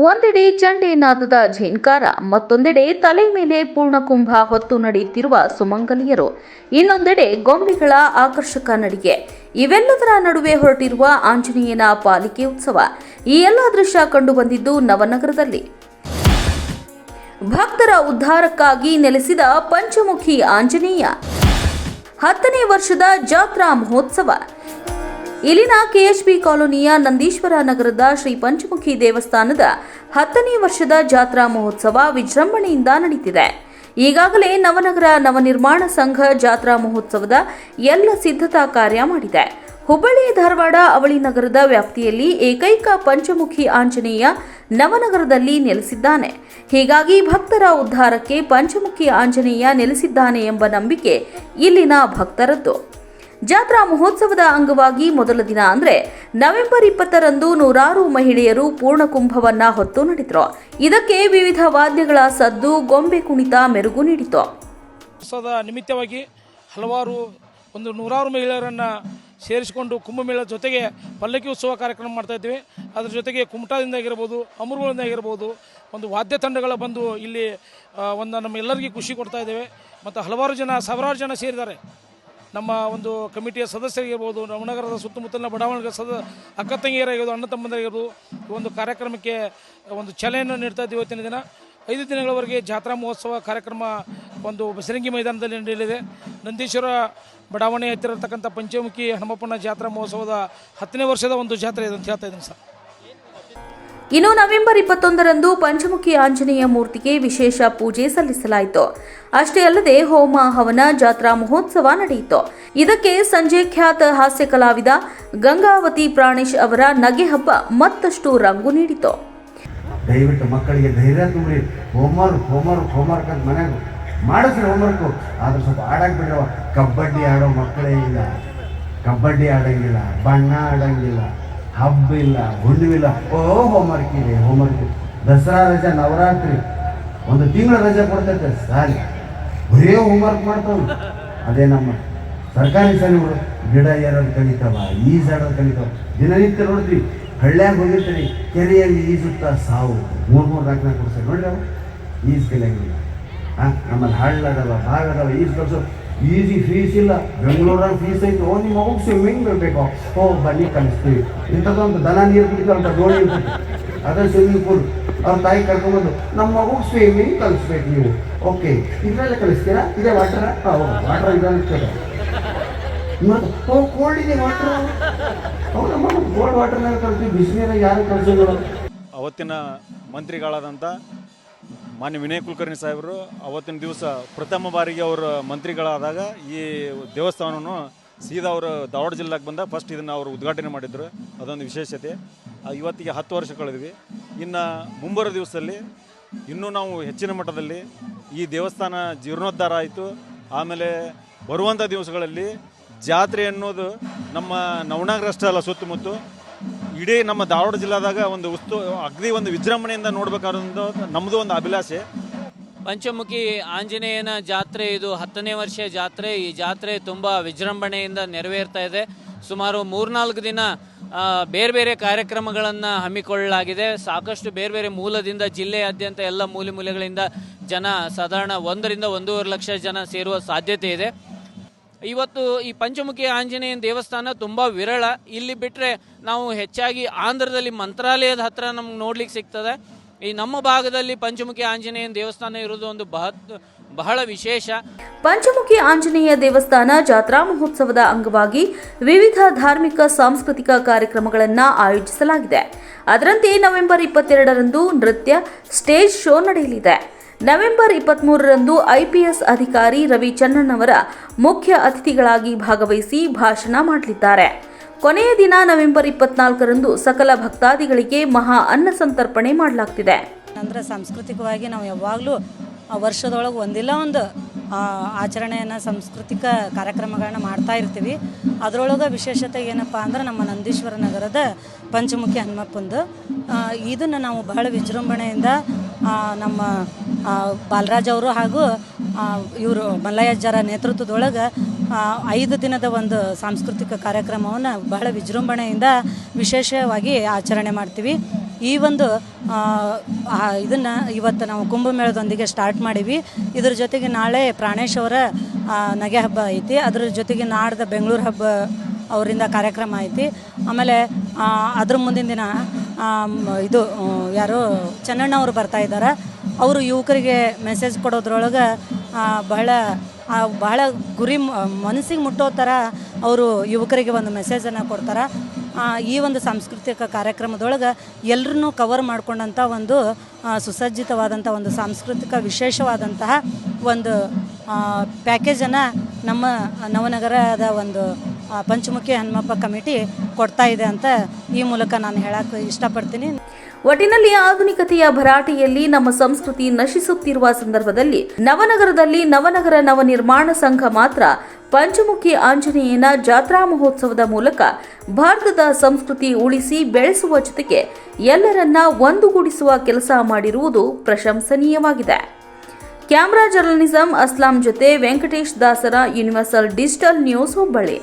ಒಂದೆಡೆ ಚಂಡೆ ನಾದದ ಮತ್ತೊಂದೆಡೆ ತಲೆ ಮೇಲೆ ಪೂರ್ಣಕುಂಭ ಹೊತ್ತು ನಡೆಯುತ್ತಿರುವ ಸುಮಂಗಲಿಯರು. ಇನ್ನೊಂದೆಡೆ ಗೊಂಬೆಗಳ ಆಕರ್ಷಕ ನಡಿಗೆ. ಇವೆಲ್ಲದರ ನಡುವೆ ಹೊರಟಿರುವ ಆಂಜನೇಯನ ಪಾಲಿಕೆ ಉತ್ಸವ. ಈ ಎಲ್ಲ ದೃಶ್ಯ ಕಂಡುಬಂದಿದ್ದು ನವನಗರದಲ್ಲಿ. ಭಕ್ತರ ಉದ್ಧಾರಕ್ಕಾಗಿ ನೆಲೆಸಿದ ಪಂಚಮುಖಿ ಆಂಜನೇಯ. ಹತ್ತನೇ ವರ್ಷದ ಜಾತ್ರಾ ಮಹೋತ್ಸವ. ಇಲ್ಲಿನ ಕೆಎಚ್ಬಿ ಕಾಲೋನಿಯ ನಂದೀಶ್ವರ ನಗರದ ಶ್ರೀ ಪಂಚಮುಖಿ ದೇವಸ್ಥಾನದ ಹತ್ತನೇ ವರ್ಷದ ಜಾತ್ರಾ ಮಹೋತ್ಸವ ವಿಜೃಂಭಣೆಯಿಂದ ನಡೀತಿದೆ. ಈಗಾಗಲೇ ನವನಗರ ನವನಿರ್ಮಾಣ ಸಂಘ ಜಾತ್ರಾ ಮಹೋತ್ಸವದ ಎಲ್ಲ ಸಿದ್ಧತಾ ಕಾರ್ಯ ಮಾಡಿದೆ. ಹುಬ್ಬಳ್ಳಿ, ಧಾರವಾಡ, ಅವಳಿ ನಗರದ ವ್ಯಾಪ್ತಿಯಲ್ಲಿ ಏಕೈಕ ಪಂಚಮುಖಿ ಆಂಜನೇಯ ನವನಗರದಲ್ಲಿ ನೆಲೆಸಿದ್ದಾನೆ. ಹೀಗಾಗಿ ಭಕ್ತರ ಉದ್ಧಾರಕ್ಕೆ ಪಂಚಮುಖಿ ಆಂಜನೇಯ ನೆಲೆಸಿದ್ದಾನೆ ಎಂಬ ನಂಬಿಕೆ ಇಲ್ಲಿನ ಭಕ್ತರದ್ದು. ಜಾತ್ರಾ ಮಹೋತ್ಸವದ ಅಂಗವಾಗಿ ಮೊದಲ ದಿನ ಅಂದ್ರೆ ನವೆಂಬರ್ ಇಪ್ಪತ್ತರಂದು ನೂರಾರು ಮಹಿಳೆಯರು ಪೂರ್ಣಕುಂಭವನ್ನ ಹೊತ್ತು ನಡೆದರು. ಇದಕ್ಕೆ ವಿವಿಧ ವಾದ್ಯಗಳ ಸದ್ದು, ಗೊಂಬೆ ಕುಣಿತ ಮೆರುಗು ನೀಡಿತು ಉತ್ಸವದ ನಿಮಿತ್ತವಾಗಿ ಹಲವಾರು ಒಂದು ನೂರಾರು ಮಹಿಳೆಯರನ್ನು ಸೇರಿಸಿಕೊಂಡು ಕುಂಭಮೇಳ ಜೊತೆಗೆ ಪಲ್ಲಕ್ಕಿ ಉತ್ಸವ ಕಾರ್ಯಕ್ರಮ ಮಾಡ್ತಾ ಇದ್ವಿ. ಅದ್ರ ಜೊತೆಗೆ ಕುಮಟಾದಿಂದ ಆಗಿರ್ಬೋದು ಅಮರುಗಳಿಂದ ಆಗಿರ್ಬೋದು, ಒಂದು ವಾದ್ಯ ತಂಡಗಳ ಬಂದು ಇಲ್ಲಿ ಒಂದು ನಮ್ಮೆಲ್ಲರಿಗೂ ಖುಷಿ ಕೊಡ್ತಾ ಇದ್ದೇವೆ. ಮತ್ತು ಹಲವಾರು ಜನ, ಸಾವಿರಾರು ಜನ ಸೇರಿದ್ದಾರೆ. ನಮ್ಮ ಒಂದು ಕಮಿಟಿಯ ಸದಸ್ಯರಿಗಿರ್ಬೋದು ನವನಗರದ ಸುತ್ತಮುತ್ತಲಿನ ಬಡಾವಣೆಗೆ ಸದ, ಅಕ್ಕ ತಂಗಿಯರಾಗಿರ್ಬೋದು ಅಣ್ಣ ತಮ್ಮಂದರಿಗಿರ್ಬೋದು ಈ ಒಂದು ಕಾರ್ಯಕ್ರಮಕ್ಕೆ ಒಂದು ಚಾಲನೆಯನ್ನು ನೀಡ್ತಾ ಇದ್ದೀವಿ ಇವತ್ತಿನ ದಿನ. ಐದು ದಿನಗಳವರೆಗೆ ಜಾತ್ರಾ ಮಹೋತ್ಸವ ಕಾರ್ಯಕ್ರಮ ಒಂದು ಬಸರಂಗಿ ಮೈದಾನದಲ್ಲಿ ನಡೆಯಲಿದೆ. ನಂದೀಶ್ವರ ಬಡಾವಣೆ ಹತ್ತಿರತಕ್ಕಂಥ ಪಂಚಮುಖಿ ಹನುಮಪ್ಪನ ಜಾತ್ರಾ ಮಹೋತ್ಸವದ ಹತ್ತನೇ ವರ್ಷದ ಒಂದು ಜಾತ್ರೆ ಇದೆ ಅಂತ ಹೇಳ್ತಾ ಇದ್ದೀನಿ ಸರ್. ಇನ್ನು ನವೆಂಬರ್ ಇಪ್ಪತ್ತೊಂದರಂದು ಪಂಚಮುಖಿ ಆಂಜನೇಯ ಮೂರ್ತಿಗೆ ವಿಶೇಷ ಪೂಜೆ ಸಲ್ಲಿಸಲಾಯಿತು. ಅಷ್ಟೇ ಅಲ್ಲದೆ ಹೋಮ ಹವನ ಜಾತ್ರಾ ಮಹೋತ್ಸವ ನಡೆಯಿತು. ಇದಕ್ಕೆ ಸಂಜೆ ಖ್ಯಾತ ಹಾಸ್ಯ ಕಲಾವಿದ ಗಂಗಾವತಿ ಪ್ರಾಣೇಶ್ ಅವರ ನಗೆ ಹಬ್ಬ ಮತ್ತಷ್ಟು ರಂಗು ನೀಡಿತು. ದಯವಿಟ್ಟು ಮಕ್ಕಳಿಗೆ ಧೈರ್ಯ ತುಂಬಿ ಹೋಮ್ವರ್ಕ್ ಹೋಮ್ವರ್ಕ್ ಹೋಮ್ವರ್ಕ್ ಅಂತ ಮನ್ಯಾಗ ಮಾಡಿಸ್ರಿ ಹೋಮ್ವರ್ಕು ಆದ್ರೆ ಸ್ವಲ್ಪ ಆಡಕ್ಕೆ ಬಿಡೋ ಕಬಡ್ಡಿ ಆಡೋ ಮಕ್ಕಳೇ ಇಲ್ಲ. ಕಬಡ್ಡಿ ಆಡಂಗಿಲ್ಲ. ಬಣ್ಣ ಆಡಂಗಿಲ್ಲ. ಹಬ್ಬ ಇಲ್ಲ ಹುಣ್ಣಿವಿಲ್ಲ ಓ ಹೋಮ್ವರ್ಕ್ ಇದೆ ಹೋಮ್ವರ್ಕ್ ದಸರಾ ರಜಾ, ನವರಾತ್ರಿ. ಒಂದು ತಿಂಗಳ ರಜೆ ಕೊಡ್ತೈತೆ, ಸಾಲಿ. ಬರೀ ಹೋಮ್ವರ್ಕ್ ಮಾಡ್ತಾವೆ ಅದೇ ನಮ್ಮ ಸರ್ಕಾರಿ ಸಾಲಿಗಳು ಗಿಡ ಏರೋದು ಕಲಿತಾವ ಈಜಾಡೋದು ಕಲಿತಾವ. ದಿನನಿತ್ಯ ನೋಡ್ತೀವಿ ಹಳ್ಳ್ಯಾಗ ಹೋಗಿರ್ತೀರಿ, ಕೆರೆಯಲ್ಲಿ ಈಜುತ್ತಾ ಸಾವು. ಮೂರು ಮೂರು ನಾಲ್ಕು ನಾಲ್ಕು ವರ್ಷ ನೋಡ್ರಿ ಅವು ಈಜು ಕಲಿಯಂಗಿಲ್ಲ ಹಾಂ ನಮ್ಮಲ್ಲಿ ಹಳ್ಳದವ ಭಾಗದವ ಈಜು ಕಲ್ಸೋ. ಈಜಿ ಫೀಸ್ ಇಲ್ಲ. ಬೆಂಗಳೂರಲ್ಲಿ ಫೀಸ್ ಐತೆ. ಓ, ನಿಮ್ಮ ಮಗು ಸ್ವಿಮ್ಮಿಂಗ್ ಬರಬೇಕು. ಓ, ಬನ್ನಿ ಕಲಿಸ್ತೀವಿ ಇಂಥದ್ದೊಂದು ದನ ನೀರು ಕುಡಿತಂತ ದೋಣಿ ಅದೇ ಸ್ವಿಮ್ಮಿಂಗ್ ಪೂಲ್ ಅವ್ರ ತಾಯಿ ಕರ್ಕೊಂಡ್ಬಂದು, ನಮ್ಮ ಮಗು ಸ್ವಿಮ್ಮಿಂಗ್ ಕಲಿಸ್ಬೇಕು ನೀವು. ಓಕೆ ಇದರಲ್ಲೇ ಕಲಿಸ್ತೀರಾ ಇದೇ ವಾಟರ ವಾಟರ್ ಇದನ್ನು ಮತ್ತು, ಓ ಇದೆ ವಾಟರ್ ಹೌದಮ್ಮ ಕೋಲ್ಡ್ ವಾಟರ್ನಾಗ ಯಾರು ಕಲಿಸೋದು ಅವತ್ತಿನ ಮಂತ್ರಿಗಳಾದಂಥ ಮಾನ್ಯ ವಿನಯ್ ಕುಲಕರ್ಣಿ ಸಾಹೇಬರು, ಅವತ್ತಿನ ದಿವಸ ಪ್ರಥಮ ಬಾರಿಗೆ ಅವರು ಮಂತ್ರಿಗಳಾದಾಗ ಈ ದೇವಸ್ಥಾನವನ್ನು ಸೀದಾ ಅವರು ಧಾರವಾಡ ಜಿಲ್ಲೆಗೆ ಬಂದ ಫಸ್ಟ್ ಇದನ್ನು ಅವರು ಉದ್ಘಾಟನೆ ಮಾಡಿದರು. ಅದೊಂದು ವಿಶೇಷತೆ. ಇವತ್ತಿಗೆ ಹತ್ತು ವರ್ಷ ಕಳೆದ್ವಿ. ಇನ್ನು ಮುಂಬರೋ ದಿವಸದಲ್ಲಿ ಇನ್ನೂ ನಾವು ಹೆಚ್ಚಿನ ಮಟ್ಟದಲ್ಲಿ ಈ ದೇವಸ್ಥಾನ ಜೀರ್ಣೋದ್ಧಾರ ಆಯಿತು. ಆಮೇಲೆ ಬರುವಂಥ ದಿವಸಗಳಲ್ಲಿ ಜಾತ್ರೆ ಅನ್ನೋದು ನಮ್ಮ ನವಣಾಗ್ರಷ್ಟ ಅಲ್ಲ, ಸುತ್ತಮುತ್ತ ಇಡೀ ನಮ್ಮ ಧಾರವಾಡ ಜಿಲ್ಲಾದಾಗ ಒಂದು ಉಸ್ತು, ಅಗ್ನಿ ಒಂದು ವಿಜೃಂಭಣೆಯಿಂದ ನೋಡ್ಬೇಕಾದಂಥ ನಮ್ಮದು ಒಂದು ಅಭಿಲಾಷೆ. ಪಂಚಮುಖಿ ಆಂಜನೇಯನ ಜಾತ್ರೆ, ಇದು ಹತ್ತನೇ ವರ್ಷ ಜಾತ್ರೆ. ಈ ಜಾತ್ರೆ ತುಂಬ ವಿಜೃಂಭಣೆಯಿಂದ ನೆರವೇರ್ತಾ ಇದೆ. ಸುಮಾರು ಮೂರ್ನಾಲ್ಕು ದಿನ ಬೇರೆ ಬೇರೆ ಕಾರ್ಯಕ್ರಮಗಳನ್ನು ಹಮ್ಮಿಕೊಳ್ಳಲಾಗಿದೆ. ಸಾಕಷ್ಟು ಬೇರೆ ಬೇರೆ ಮೂಲದಿಂದ, ಜಿಲ್ಲೆಯಾದ್ಯಂತ ಎಲ್ಲ ಮೂಲೆ ಮೂಲೆಗಳಿಂದ ಜನ ಸಾಧಾರಣ ಒಂದರಿಂದ ಒಂದೂವರೆ ಲಕ್ಷ ಜನ ಸೇರುವ ಸಾಧ್ಯತೆ ಇದೆ. ಇವತ್ತು ಈ ಪಂಚಮುಖಿ ಆಂಜನೇಯನ ದೇವಸ್ಥಾನ ತುಂಬ ವಿರಳ. ಇಲ್ಲಿ ಬಿಟ್ಟರೆ ನಾವು ಹೆಚ್ಚಾಗಿ ಆಂಧ್ರದಲ್ಲಿ ಮಂತ್ರಾಲಯದ ಹತ್ರ ನಮ್ಗೆ ನೋಡ್ಲಿಕ್ಕೆ ಸಿಗ್ತದೆ. ಈ ನಮ್ಮ ಭಾಗದಲ್ಲಿ ಪಂಚಮುಖಿ ಆಂಜನೇಯನ ದೇವಸ್ಥಾನ ಇರೋದು ಒಂದು ಬಹತ್, ಬಹಳ ವಿಶೇಷ. ಪಂಚಮುಖಿ ಆಂಜನೇಯ ದೇವಸ್ಥಾನ ಜಾತ್ರಾ ಮಹೋತ್ಸವದ ಅಂಗವಾಗಿ ವಿವಿಧ ಧಾರ್ಮಿಕ, ಸಾಂಸ್ಕೃತಿಕ ಕಾರ್ಯಕ್ರಮಗಳನ್ನು ಆಯೋಜಿಸಲಾಗಿದೆ. ಅದರಂತೆ ನವೆಂಬರ್ ಇಪ್ಪತ್ತೆರಡರಂದು ನೃತ್ಯ, ಸ್ಟೇಜ್ ಶೋ ನಡೆಯಲಿದೆ. ನವೆಂಬರ್ ಇಪ್ಪತ್ತ್ಮೂರರಂದು ಐಪಿಎಸ್ ಅಧಿಕಾರಿ ರವಿ ಅವರ ಮುಖ್ಯ ಅತಿಥಿಗಳಾಗಿ ಭಾಗವಹಿಸಿ ಭಾಷಣ ಮಾಡಲಿದ್ದಾರೆ. ಕೊನೆಯ ದಿನ ನವೆಂಬರ್ ಇಪ್ಪತ್ನಾಲ್ಕರಂದು ಸಕಲ ಭಕ್ತಾದಿಗಳಿಗೆ ಮಹಾ ಅನ್ನ ಸಂತರ್ಪಣೆ ಮಾಡಲಾಗ್ತಿದೆ. ಅಂದ್ರೆ ಸಾಂಸ್ಕೃತಿಕವಾಗಿ ನಾವು ಯಾವಾಗಲೂ ವರ್ಷದೊಳಗೆ ಒಂದಿಲ್ಲ ಒಂದು ಆಚರಣೆಯನ್ನು ಸಾಂಸ್ಕೃತಿಕ ಕಾರ್ಯಕ್ರಮಗಳನ್ನ ಮಾಡ್ತಾ ಇರ್ತೀವಿ. ಅದರೊಳಗೆ ವಿಶೇಷತೆ ಏನಪ್ಪ ಅಂದ್ರೆ ನಮ್ಮ ನಂದೀಶ್ವರ ನಗರದ ಪಂಚಮುಖಿ ಹನುಮಪ್ಪಂದು. ಇದನ್ನು ನಾವು ಬಹಳ ವಿಜೃಂಭಣೆಯಿಂದ ನಮ್ಮ ಬಾಲರಾಜ್ ಅವರು ಹಾಗೂ ಇವರು ಮಲ್ಲಯ್ಯಜ್ಜರ ನೇತೃತ್ವದೊಳಗೆ ಐದು ದಿನದ ಒಂದು ಸಾಂಸ್ಕೃತಿಕ ಕಾರ್ಯಕ್ರಮವನ್ನು ಬಹಳ ವಿಜೃಂಭಣೆಯಿಂದ ವಿಶೇಷವಾಗಿ ಆಚರಣೆ ಮಾಡ್ತೀವಿ. ಈ ಒಂದು ಇದನ್ನು ಇವತ್ತು ನಾವು ಕುಂಭಮೇಳದೊಂದಿಗೆ ಸ್ಟಾರ್ಟ್ ಮಾಡೀವಿ. ಇದ್ರ ಜೊತೆಗೆ ನಾಳೆ ಪ್ರಾಣೇಶ್ ಅವರ ನಗೆ ಹಬ್ಬ ಐತಿ. ಅದ್ರ ಜೊತೆಗೆ ನಾಡ್ದು ಬೆಂಗಳೂರು ಹಬ್ಬ ಅವರಿಂದ ಕಾರ್ಯಕ್ರಮ ಐತಿ. ಆಮೇಲೆ ಅದ್ರ ಮುಂದಿನ ದಿನ ಇದು ಯಾರು ಚನ್ನಣ್ಣ ಅವರು ಬರ್ತಾ ಇದ್ದಾರೆ. ಅವರು ಯುವಕರಿಗೆ ಮೆಸೇಜ್ ಕೊಡೋದ್ರೊಳಗೆ ಬಹಳ ಬಹಳ ಗುರಿ ಮನಸ್ಸಿಗೆ ಮುಟ್ಟೋ ಥರ ಅವರು ಯುವಕರಿಗೆ ಒಂದು ಮೆಸೇಜನ್ನು ಕೊಡ್ತಾರೆ. ಈ ಒಂದು ಸಾಂಸ್ಕೃತಿಕ ಕಾರ್ಯಕ್ರಮದೊಳಗೆ ಎಲ್ಲರನ್ನೂ ಕವರ್ ಮಾಡ್ಕೊಂಡಂಥ ಒಂದು ಸುಸಜ್ಜಿತವಾದಂಥ ಒಂದು ಸಾಂಸ್ಕೃತಿಕ ವಿಶೇಷವಾದಂತಹ ಒಂದು ಪ್ಯಾಕೇಜನ್ನು ನಮ್ಮ ನವನಗರದ ಒಂದು ಪಂಚಮುಖಿ ಹನುಮಪ್ಪ ಕಮಿಟಿ ಕೊಡ್ತಾ ಇದೆ ಅಂತ ಈ ಮೂಲಕ ನಾನು ಹೇಳಕ್ಕೆ ಇಷ್ಟಪಡ್ತೀನಿ. ಒಟ್ಟಿನಲ್ಲಿ ಆಧುನಿಕತೆಯ ಭರಾಟೆಯಲ್ಲಿ ನಮ್ಮ ಸಂಸ್ಕೃತಿ ನಶಿಸುತ್ತಿರುವ ಸಂದರ್ಭದಲ್ಲಿ ನವನಗರದಲ್ಲಿ ನವನಗರ ನವನಿರ್ಮಾಣ ಸಂಘ ಮಾತ್ರ ಪಂಚಮುಖಿ ಆಂಜನೇಯನ ಜಾತ್ರಾ ಮಹೋತ್ಸವದ ಮೂಲಕ ಭಾರತದ ಸಂಸ್ಕೃತಿ ಉಳಿಸಿ ಬೆಳೆಸುವ ಜೊತೆಗೆ ಎಲ್ಲರನ್ನ ಒಂದುಗೂಡಿಸುವ ಕೆಲಸ ಮಾಡಿರುವುದು ಪ್ರಶಂಸನೀಯವಾಗಿದೆ. ಕ್ಯಾಮ್ರಾ ಜರ್ನಲಿಸಂ ಅಸ್ಲಾಂ ಜೊತೆ ವೆಂಕಟೇಶ್ ದಾಸರ ಯೂನಿವರ್ಸಲ್ ಡಿಜಿಟಲ್ ನ್ಯೂಸ್ ಹುಬ್ಬಳ್ಳಿ.